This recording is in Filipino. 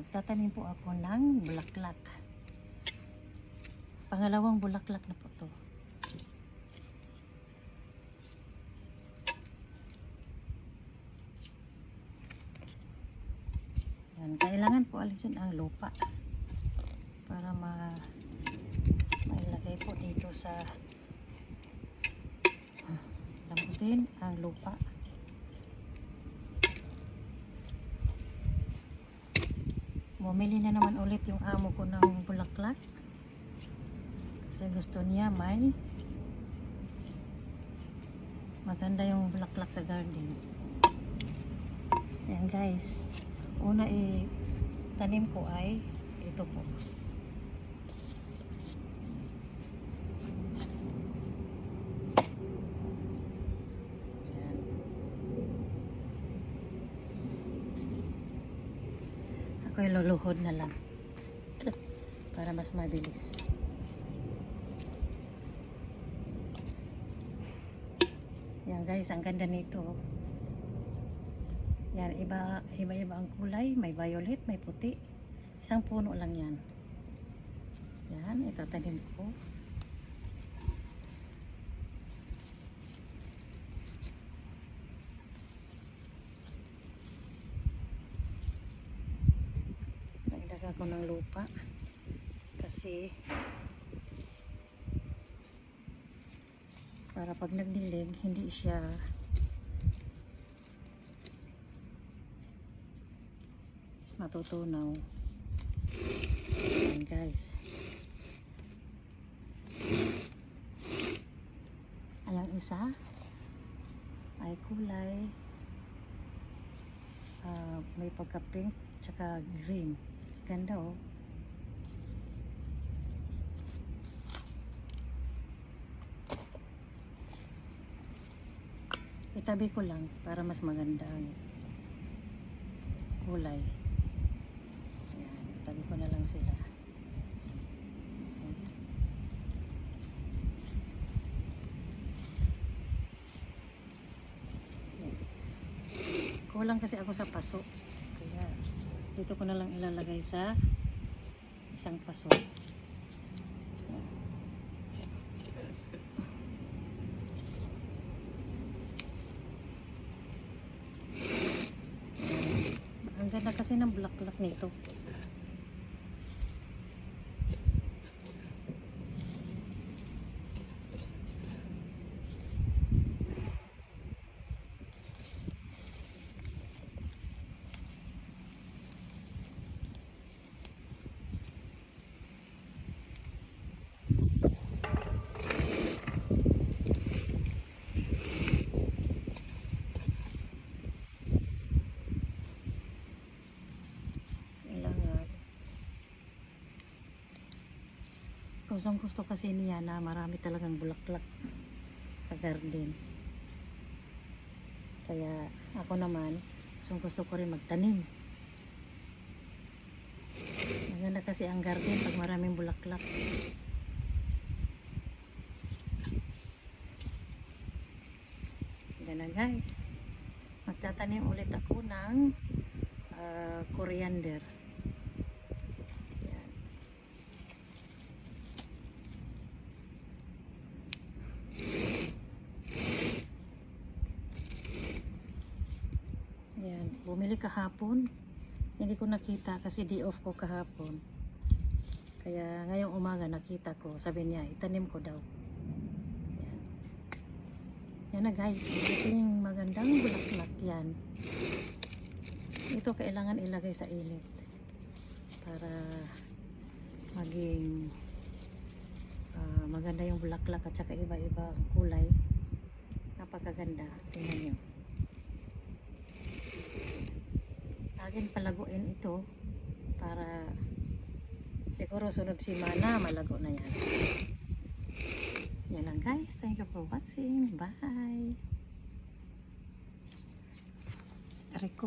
magtatanim po ako ng bulaklak. Pangalawang bulaklak na po to. Yan, kailangan po alisin ang lupa para ma mailagay po dito sa ah, lambutin ang lupa. Bumili na naman ulit yung amo ko ng bulaklak. Kasi gusto niya may maganda yung bulaklak sa garden. Ayan guys. Una i tanim ko ay ito po. Ayan. Ako'y luluhod na lang. Para mas mabilis. Yan guys, ang ganda nito. Yan, iba, iba-iba ang kulay. May violet, may puti. Isang puno lang yan. Yan, itatanim ko. Nagdaga ko ng lupa. Kasi para pag nagdilig, hindi siya matutunaw. Ayan guys. Ayang isa ay kulay ah, may pagka pink tsaka green. Ganda oh. Itabi ko lang para mas maganda ang kulay. Ayan, itabi ko na lang sila. Kulang kasi ako sa paso. Dito ko na lang ilalagay sa isang paso. Ang ganda kasi ng bulaklak nito. Kailangan. Kusang gusto kasi niya na marami talagang bulaklak sa garden. Kaya ako naman, kusang gusto ko rin magtanim. Maganda kasi ang garden pag maraming bulaklak. Ganun guys. Magtatanim ulit ako ng ah, coriander. Yan. Yan, bumili kahapon. Hindi ko nakita kasi day off ko kahapon. Kaya ngayong umaga nakita ko. Sabi niya, itanim ko daw. Yan. Yan na guys. Ito yung magandang bulaklak yan. Ito kailangan ilagay sa init para maging ah, maganda yung bulaklak at saka iba-iba kulay. Napakaganda. Tingnan nyo. Laging palaguin ito para siguro sunod simana malago na yan. Yan lang guys. Thank you for watching. Bye. Ko.